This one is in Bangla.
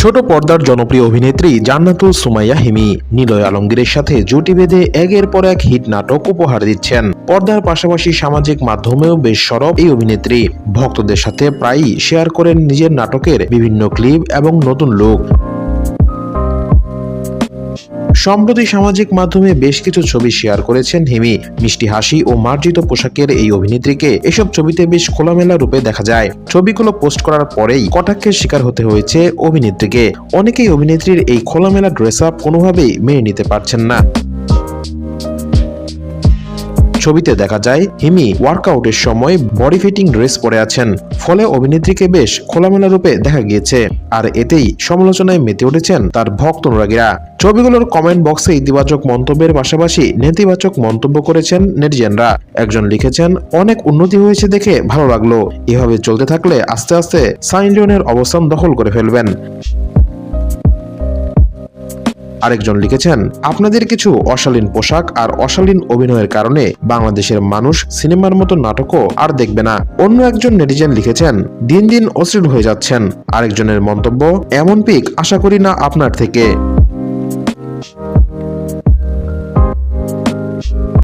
ছোট পর্দার জনপ্রিয় অভিনেত্রী জান্নাতুল সুমাইয়া হিমি, নিলয় আলমগীরের সাথে জুটি বেঁধে একের পর এক হিট নাটক উপহার দিচ্ছেন। পর্দার পাশাপাশি সামাজিক মাধ্যমেও বেশ সরব এই অভিনেত্রী। ভক্তদের সাথে প্রায়ই শেয়ার করেন নিজের নাটকের বিভিন্ন ক্লিপ এবং নতুন লুক সম্প্রতি সামাজিক মাধ্যমে বেশ কিছু ছবি শেয়ার করেছেন হিমি। মিষ্টি হাসি ও মার্জিত পোশাকের এই অভিনেত্রীকে এসব ছবিতে বেশ খোলামেলা রূপে দেখা যায়। ছবিগুলো পোস্ট করার পরেই কটাক্ষের শিকার হতে হয়েছে অভিনেত্রীকে। অনেকেই অভিনেত্রীর এই খোলামেলা ড্রেস আপ কোনোভাবেই মেনে নিতে পারছেন না। ছবিতে দেখা যায়, হিমি ওয়ার্কআউটের সময় বডি ফিটিং ড্রেস পরে আছেন। ফলে অভিনেত্রীকে বেশ খোলামেলা রূপে দেখা গিয়েছে। আর এতেই সমালোচনায় মেতে উঠেছেন তার ভক্ত অনুরাগীরা। ছবিগুলোর কমেন্ট বক্সে ইতিবাচক মন্তব্যের পাশাপাশি নেতিবাচক মন্তব্য করেছেন নেটিজেনরা একজন লিখেছেন, অনেক উন্নতি হয়েছে দেখে ভালো লাগল। এভাবে চলতে থাকলে আস্তে আস্তে সাইন লিওনের অবস্থান দখল করে ফেলবেন। আরেকজন লিখেছেন, আপনাদের কিছু অশালীন পোশাক আর অশালীন অভিনয়ের কারণে বাংলাদেশের মানুষ সিনেমার মতো নাটকও আর দেখবে না। অন্য একজন নেটিজেন লিখেছেন, দিন দিন অশ্লীল হয়ে যাচ্ছেন। আরেকজনের মন্তব্য, এমন পিক আশা করি না আপনার থেকে।